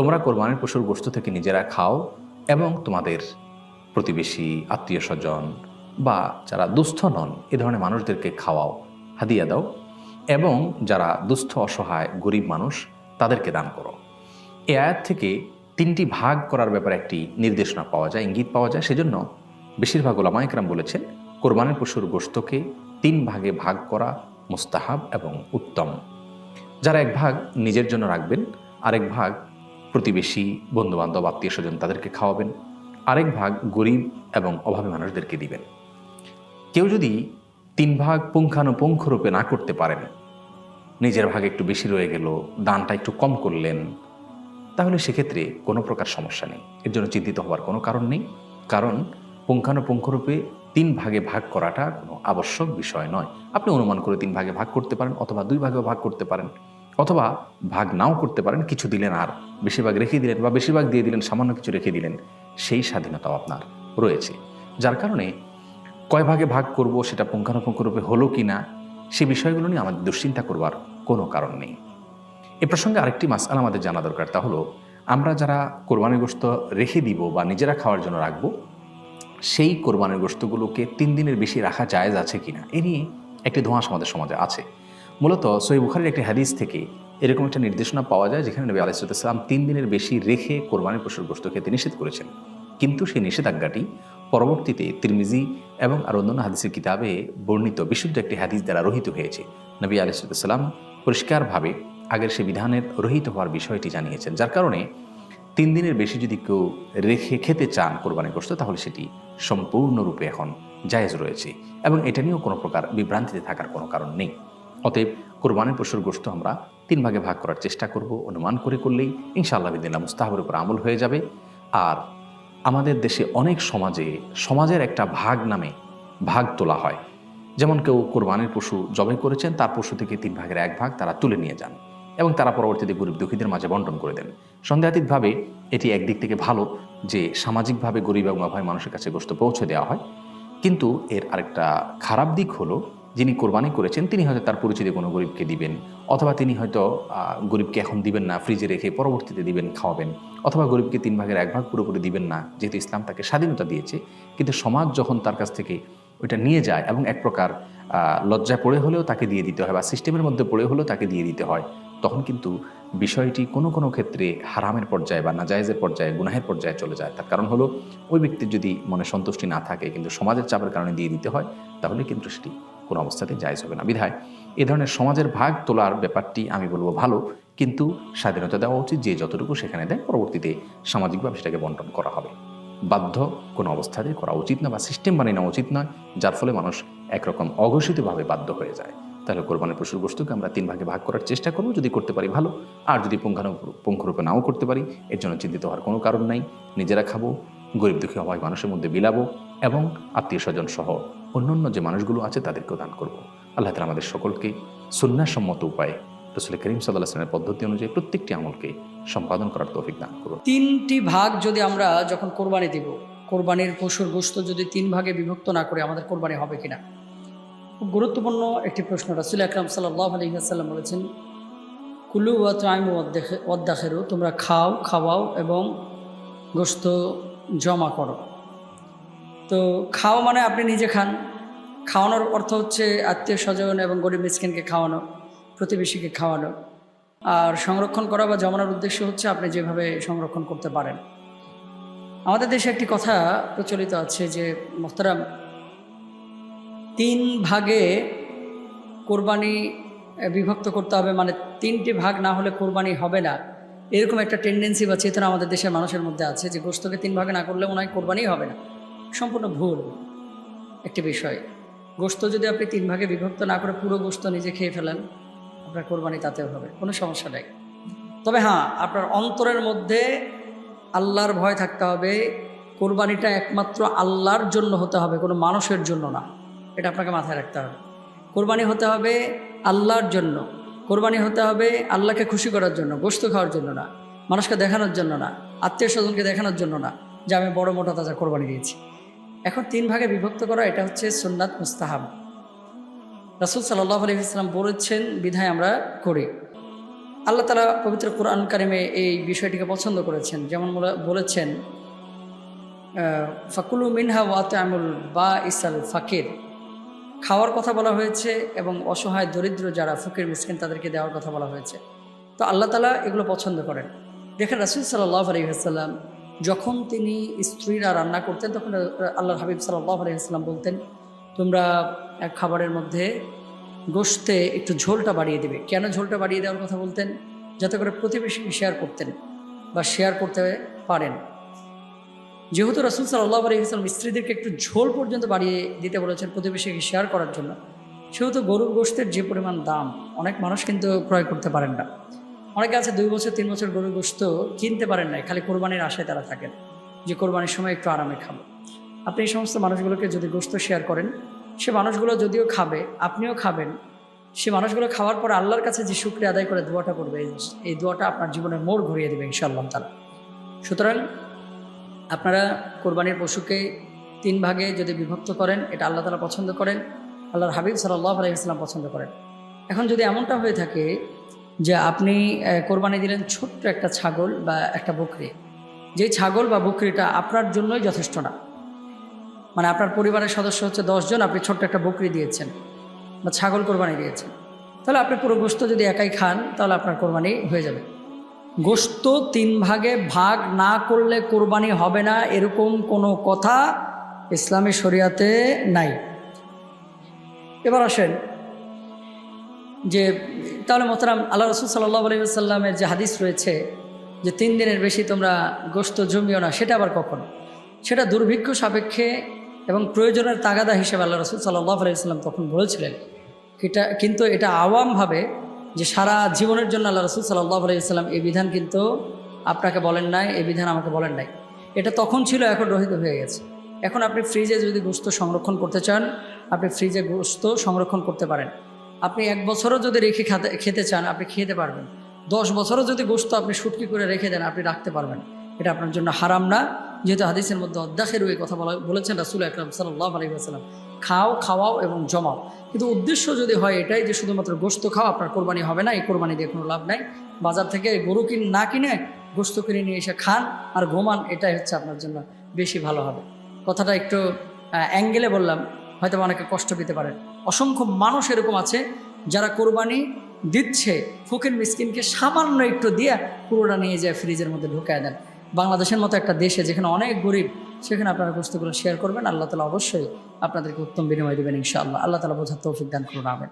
তোমরা কোরবানির পশুর গোস্ত থেকে নিজেরা খাও এবং তোমাদের প্রতিবেশী, আত্মীয় স্বজন বা যারা দুস্থ নন, এ ধরনের মানুষদেরকে খাওয়াও, হাদিয়া দাও এবং যারা দুস্থ, অসহায়, গরিব মানুষ, তাদেরকে দান করো। এ আয়াত থেকে তিনটি ভাগ করার ব্যাপারে একটি নির্দেশনা পাওয়া যায়, ইঙ্গিত পাওয়া যায়। সেজন্য বেশিরভাগ ওলামা একরাম বলেছেন, কোরবানের পশুর গোস্তকে তিন ভাগে ভাগ করা মুস্তাহাব এবং উত্তম। যারা এক ভাগ নিজের জন্য রাখবেন, আরেক ভাগ প্রতিবেশী, বন্ধুবান্ধব আত্মীয় স্বজন তাদেরকে খাওয়াবেন। আরেক ভাগ গরিব এবং অভাবী মানুষদেরকে দিবেন। কেউ যদি তিন ভাগ পুঙ্খানুপুঙ্খ রূপে না করতে পারেন, নিজের ভাগ একটু বেশি রয়ে গেল, দানটা একটু কম করলেন, তাহলে সেক্ষেত্রে কোনো প্রকার সমস্যা নেই। এর জন্য চিন্তিত হওয়ার কোনো কারণ নেই। কারণ পুঙ্খানুপুঙ্খরূপে তিন ভাগে ভাগ করাটা কোনো আবশ্যক বিষয় নয়। আপনি অনুমান করে তিন ভাগে ভাগ করতে পারেন অথবা দুই ভাগেও ভাগ করতে পারেন। অথবা ভাগ নাও করতে পারেন, কিছু দিলেন আর। বেশিরভাগ রেখে দিলেন বা বেশিরভাগ দিয়ে দিলেন, সামান্য কিছু রেখে দিলেন, সেই স্বাধীনতাও আপনার রয়েছে। যার কারণে কয় ভাগে ভাগ করব, সেটা পুঙ্খানুপুঙ্খরূপে হলো কি না, সে বিষয়গুলো নিয়ে আমাদের দুশ্চিন্তা করবার কোনো কারণ নেই। এ প্রসঙ্গে আরেকটি মাসাল আমাদের জানা দরকার, তা হলো আমরা যারা কোরবানির গোস্ত রেখে দিব বা নিজেরা খাওয়ার জন্য রাখব, সেই কোরবানির গোস্তগুলোকে তিন দিনের বেশি রাখা জায়েজ আছে কিনা এ নিয়ে একটি ধোঁয়াশ আমাদের সমাজে আছে। মূলত সই বুখারির একটি হাদিস থেকে এরকম একটা নির্দেশনা পাওয়া যায় যেখানে নবী আলাইসালাম তিন দিনের বেশি রেখে কোরবানির পশুর গোস্ত খেতে নিষেধ করেছেন। কিন্তু সেই নিষেধাজ্ঞাটি পরবর্তীতে তিরমিজি এবং আর অন্যান্য হাদিসের কিতাবে বর্ণিত বিশুদ্ধ একটি হাদিস দ্বারা রহিত হয়েছে। নবী আলাইসালাম পরিষ্কারভাবে আগের সে বিধানের রহিত হওয়ার বিষয়টি জানিয়েছেন। যার কারণে তিন দিনের বেশি যদি কেউ রেখে খেতে চান কোরবানি গোস্ত তাহলে সেটি সম্পূর্ণরূপে এখন জায়েজ রয়েছে এবং এটা নিয়েও কোনো প্রকার বিভ্রান্তিতে থাকার কোনো কারণ নেই। অতএব কোরবানের পশুর গোস্ত আমরা তিন ভাগে ভাগ করার চেষ্টা করব, অনুমান করে করলেই ইনশাআল্লাহ বিদিল্লা মুস্তাহাবের উপর আমল হয়ে যাবে। আর আমাদের দেশে অনেক সমাজে সমাজের একটা ভাগ নামে ভাগ তোলা হয়। যেমন কেউ কোরবানের পশু জবাই করেছেন, তার পশু থেকে তিন ভাগের এক ভাগ তারা তুলে নিয়ে যান এবং তারা পরবর্তীতে গরিব দুঃখীদের মাঝে বন্টন করে দেন। সন্দেহাতীতভাবে এটি একদিক থেকে ভালো যে সামাজিকভাবে গরিব এবং অভয় মানুষের কাছে গোস্ত পৌঁছে দেওয়া হয়। কিন্তু এর আরেকটা খারাপ দিক হলো যিনি কোরবানি করেছেন, তিনি হয়তো তার পরিচিতি কোনো গরিবকে দিবেন, অথবা তিনি হয়তো গরিবকে এখন দিবেন না, ফ্রিজে রেখে পরবর্তীতে দিবেন, খাওয়াবেন, অথবা গরিবকে তিন ভাগের এক ভাগ পুরোপুরি দিবেন না, যেহেতু ইসলাম তাকে স্বাধীনতা দিয়েছে, কিন্তু সমাজ যখন তার কাছ থেকে ওইটা নিয়ে যায় এবং এক প্রকার লজ্জায় পড়ে হলেও তাকে দিয়ে দিতে হয় বা সিস্টেমের মধ্যে পড়ে হলেও তাকে দিয়ে দিতে হয়, তখন কিন্তু বিষয়টি কোনো কোনো ক্ষেত্রে হারামের পর্যায়ে বা নাজায়েজের পর্যায়ে, গুনাহের পর্যায়ে চলে যায়। তার কারণ হলো, ওই ব্যক্তির যদি মনে সন্তুষ্টি না থাকে, কিন্তু সমাজের চাপের কারণে দিয়ে দিতে হয়, তাহলে কিন্তু সেটি কোনো অবস্থাতে জায়জ হবে না। বিধায় এ ধরনের সমাজের ভাগ তোলার ব্যাপারটি আমি বলব ভালো, কিন্তু স্বাধীনতা দেওয়া উচিত যে যতটুকু সেখানে দেয়, পরবর্তীতে সামাজিকভাবে সেটাকে বন্টন করা হবে। বাধ্য কোনো অবস্থাতে করা উচিত না বা সিস্টেম বানিয়ে নেওয়া উচিত নয়, যার ফলে মানুষ একরকম অঘোষিতভাবে বাধ্য হয়ে যায়। তাহলে কোরবানির পশুর বস্তুকে আমরা তিন ভাগে ভাগ করার চেষ্টা করব, যদি করতে পারি ভালো, আর যদি পুঙ্খানু পুঙ্খরূপে নাও করতে পারি, এর জন্য চিন্তিত হওয়ার কোনো কারণ নাই। নিজেরা খাব, গরিব দুঃখী অভাবী মানুষের মধ্যে বিলাবো এবং আত্মীয় স্বজন সহ অন্যান্য যে মানুষগুলো আছে তাদেরকেও দান করব। আল্লাহ তালা আমাদের সকলকে সুন্নাসম্মত উপায়ে রসুল করিম সাল্লাহ আসলামের পদ্ধতি অনুযায়ী প্রত্যেকটি আমলকে সম্পাদন করার তৌফিক দান করুন। তিনটি ভাগ যদি আমরা যখন কোরবানি দিব, কোরবানির পশুর গোস্ত যদি তিন ভাগে বিভক্ত না করে আমাদের কোরবানি হবে কিনা? খুব গুরুত্বপূর্ণ একটি প্রশ্ন, রাসুল আকরাম সাল্লাহ আলহিহাসাল্লাম বলেছেন, কুলু ওয়া ওয়াদ্দাখেরু তোমরা খাও, খাওয়াও এবং গোস্ত জমা করো। তো খাও মানে আপনি নিজে খান। খাওয়ানোর অর্থ হচ্ছে আত্মীয় স্বজন এবং গরিব মিসকিনকে খাওয়ানো, প্রতিবেশীকে খাওয়ানো। আর সংরক্ষণ করা বা জমানোর উদ্দেশ্য হচ্ছে আপনি যেভাবে সংরক্ষণ করতে পারেন। আমাদের দেশে একটি কথা প্রচলিত আছে যে, মোহতারাম, তিন ভাগে কোরবানি বিভক্ত করতে হবে মানে তিনটি ভাগ না হলে কোরবানি হবে না। এরকম একটা টেন্ডেন্সি বা চেতনা আমাদের দেশের মানুষের মধ্যে আছে যে গোস্তকে তিন ভাগে না করলে মনে হয় কোরবানিই হবে না। সম্পূর্ণ ভুল একটি বিষয়। গোস্ত যদি আপনি তিন ভাগে বিভক্ত না করে পুরো গোস্ত নিজে খেয়ে ফেলেন, আপনার কোরবানি তাতেও হবে, কোনো সমস্যা নেই। তবে হ্যাঁ আপনার অন্তরের মধ্যে আল্লাহর ভয় থাকতে হবে, কোরবানিটা একমাত্র আল্লাহর জন্য হতে হবে, কোনো মানুষের জন্য না, এটা আপনাকে মাথায় রাখতে হবে। কোরবানি হতে হবে আল্লাহর জন্য, কোরবানি হতে হবে আল্লাহকে খুশি করার জন্য গোস্ত খাওয়ার জন্য না, মানুষকে দেখানোর জন্য না, আত্মীয় স্বজনকে দেখানোর জন্য না, যে আমি বড় মোটা তাজা কোরবানি দিয়েছি। এখন তিন ভাগে বিভক্ত করা, এটা হচ্ছে সুন্নাত মুস্তাহাব। রাসুল সাল্লাহ আলহিহাস্লাম বলেছেন, বিধায় আমরা করি। আল্লাহ তালা পবিত্র কোরআন কারিমে এই বিষয়টিকে পছন্দ করেছেন। যেমন বলে- বলেছেন ফাকুলু মিনহা ওয়াতামুল বা ইসাল ফাকির। খাওয়ার কথা বলা হয়েছে এবং অসহায় দরিদ্র যারা ফকির, মিসকিন, তাদেরকে দেওয়ার কথা বলা হয়েছে। তো আল্লাহ তালা এগুলো পছন্দ করেন। দেখেন রাসুল সাল্লাহ আলহিহাসাল্লাম যখন তিনি স্ত্রীরা রান্না করতেন, তখন আল্লাহ হাবিব সাল্লাহ আলহিহাস্লাম বলতেন, তোমরা এক খাবারের মধ্যে গোশতে একটু ঝোলটা বাড়িয়ে দেবে। কেন ঝোলটা বাড়িয়ে দেওয়ার কথা বলতেন? যাতে করে প্রতিবেশীকে শেয়ার করতেন বা শেয়ার করতে পারেন। যেহেতু রাসুল সাল্লাহ আলহিহাস্লাম স্ত্রীদেরকে একটু ঝোল পর্যন্ত বাড়িয়ে দিতে বলেছেন প্রতিবেশীকে শেয়ার করার জন্য, সেহেতু গরুর গোশতের যে পরিমাণ দাম, অনেক মানুষ কিন্তু ক্রয় করতে পারেন না। অনেকে আছে দুই বছর, তিন বছর গরুর গোশত কিনতে পারেন না খালি কোরবানির আশায় তারা থাকেন যে কোরবানির সময় একটু আরামে খাব। আপনি এই সমস্ত মানুষগুলোকে যদি গোশত শেয়ার করেন, সে মানুষগুলো যদিও খাবে, আপনিও খাবেন, সে মানুষগুলো খাওয়ার পর আল্লাহর কাছে যে শুক্রিয়া আদায় করে দোয়াটা করবে, এই- দোয়াটা আপনার জীবনের মোড় ঘুরিয়ে দেবে ইনশাআল্লাহ তারা সুতরাং আপনারা কোরবানির পশুকে তিন ভাগে যদি বিভক্ত করেন, এটা আল্লাহ তালা পছন্দ করেন, আল্লাহর হাবিব সাল্লাহ আলাইসাল্লাম পছন্দ করেন। এখন যদি এমনটা হয়ে থাকে যে আপনি কোরবানি দিলেন ছোট্ট একটা ছাগল বা একটা বকরি। যেই ছাগল বা বকরিটা আপনার জন্যই যথেষ্ট না। মানে আপনার পরিবারের সদস্য হচ্ছে দশজন আপনি ছোট্ট একটা বকরি দিয়েছেন বা ছাগল কোরবানি দিয়েছেন। তাহলে আপনি পুরো গোস্ত যদি একাই খান, তাহলে আপনার কোরবানি হয়ে যাবে। গোস্ত তিন ভাগে ভাগ না করলে কোরবানি হবে না এরকম কোনো কথা ইসলামী শরিয়াতে নাই। এবার আসেন যে, তাহলে মোহতারাম, আল্লাহ রসুল সাল্লাহ আলাইসাল্লামের যে হাদিস রয়েছে যে তিন দিনের বেশি তোমরা গোস্ত জমিও না, সেটা আবার কখন? সেটা দুর্ভিক্ষ সাপেক্ষে এবং প্রয়োজনের তাগাদা হিসেবে আল্লাহ রসুল সাল্লাহ আলাইসাল্লাম তখন বলেছিলেন। এটা কিন্তু এটা আওয়ামভাবে যে সারা জীবনের জন্য আল্লাহ রসুল সাল্লাহ আলাইসাল্লাম এই বিধান কিন্তু আপনাকে বলেন নাই, এই বিধান আমাকে বলেন নাই। এটা তখন ছিল, এখন রহিত হয়ে গেছে। এখন আপনি ফ্রিজে যদি গোস্ত সংরক্ষণ করতে চান, আপনি ফ্রিজে গোস্ত সংরক্ষণ করতে পারেন। আপনি এক বছরও যদি রেখে খাতে চান, আপনি খেতে পারবেন। দশ বছরও যদি গোস্ত আপনি শুটকি করে রেখে দেন, আপনি রাখতে পারবেন। এটা আপনার জন্য হারাম না। যেহেতু হাদিসের মধ্যে অধ্যাখের ওই কথা বলা বলেছেন রাসুল আকরাম সাল্লাহ আলী আসসালাম খাও, খাওয়াও এবং জমাও। কিন্তু উদ্দেশ্য যদি হয় এটাই যে শুধুমাত্র গোস্ত খাও আপনার কোরবানি হবে না, এই কোরবানি দিয়ে কোনো লাভ নাই। বাজার থেকে গরু কিন না কিনে গোস্ত কিনে নিয়ে এসে খান আর ঘুমান, এটাই হচ্ছে আপনার জন্য বেশি ভালো হবে। কথাটা একটু অ্যাঙ্গেলে বললাম। হয়তো অনেকে কষ্ট পেতে পারেন। অসংখ্য মানুষ এরকম আছে যারা কোরবানি দিচ্ছে, ফকির মিসকিনকে সামান্য একটু দিয়ে পুরোটা নিয়ে যায়, ফ্রিজের মধ্যে ঢুকায় দেন। বাংলাদেশের মতো একটা দেশে যেখানে অনেক গরিব, সেখানে আপনারা বস্তুগুলো শেয়ার করবেন। আল্লাহ তালা অবশ্যই আপনাদেরকে উত্তম বিনিময় দেবেন ইনশাআল্লাহ। আল্লাহ তালা বোঝার তৌফিক দান করুন, আমেন।